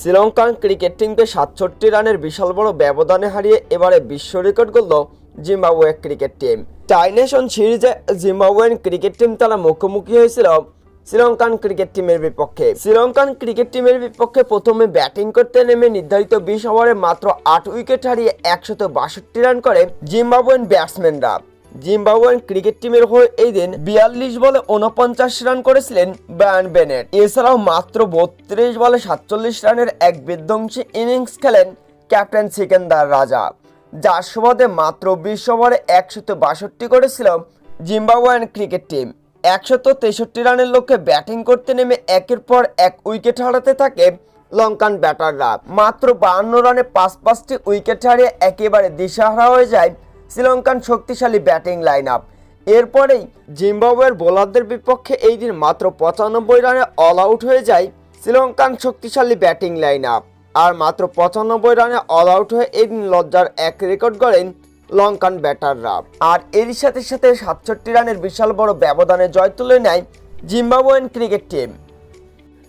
Sri Lankan cricket টিমকে সাতষট্টি রানের বিশাল বড় ব্যবধানে হারিয়ে এবারে বিশ্ব রেকর্ড করল Zimbabwe cricket team. Tri nation সিরিজে জিম্বাবুয়েন ক্রিকেট টিম তারা মুখোমুখি হয়েছিল শ্রীলঙ্কান ক্রিকেট টিমের বিপক্ষে। শ্রীলঙ্কান ক্রিকেট টিমের বিপক্ষে প্রথমে ব্যাটিং করতে নেমে নির্ধারিত বিশ ওভারে মাত্র আট উইকেট হারিয়ে একশত বাষট্টি রান করে জিম্বাবুয়েন ব্যাটসম্যানরা। জিম্বাবুয়েন ক্রিকেট টিমের হয়ে এই দিন বিয়াল্লিশ বলে উনপঞ্চাশ রান করেছিলেন ব্রায়ান বেনেট। এছাড়াও মাত্র বত্রিশ বলে সাতচল্লিশ রানের এক বিধ্বংসী ইনিংস খেলেন ক্যাপ্টেন সিকেন্দার রাজা। যার সুবাদে মাত্র বিশ ওভারে একশত বাষট্টি করেছিল জিম্বাবুয়ান ক্রিকেট টিম। একশত তেষট্টি রানের লক্ষ্যে ব্যাটিং করতে নেমে একের পর এক উইকেট হারাতে থাকে লঙ্কান ব্যাটাররা। মাত্র বাহান্ন রানে পাঁচ পাঁচটি উইকেট হারিয়ে একেবারে দিশাহারা হয়ে যায় শ্রীলঙ্কান শক্তিশালী ব্যাটিং লাইন আপ এরপরেই জিম্বাবুয়ের বোলারদের বিপক্ষে এই দিন মাত্র পঁচানব্বই রানে অল আউট হয়ে যায় শ্রীলঙ্কান শক্তিশালী ব্যাটিং লাইন আপ আর মাত্র পঁচানব্বই রানে অল আউট হয়ে এই দিন লজ্জার এক রেকর্ড গড়েন লঙ্কান ব্যাটাররা। আর এরই সাথে সাথে সাতষট্টি রানের বিশাল বড় ব্যবধানে জয় তুলে নেয় জিম্বাবুয়েন ক্রিকেট টিম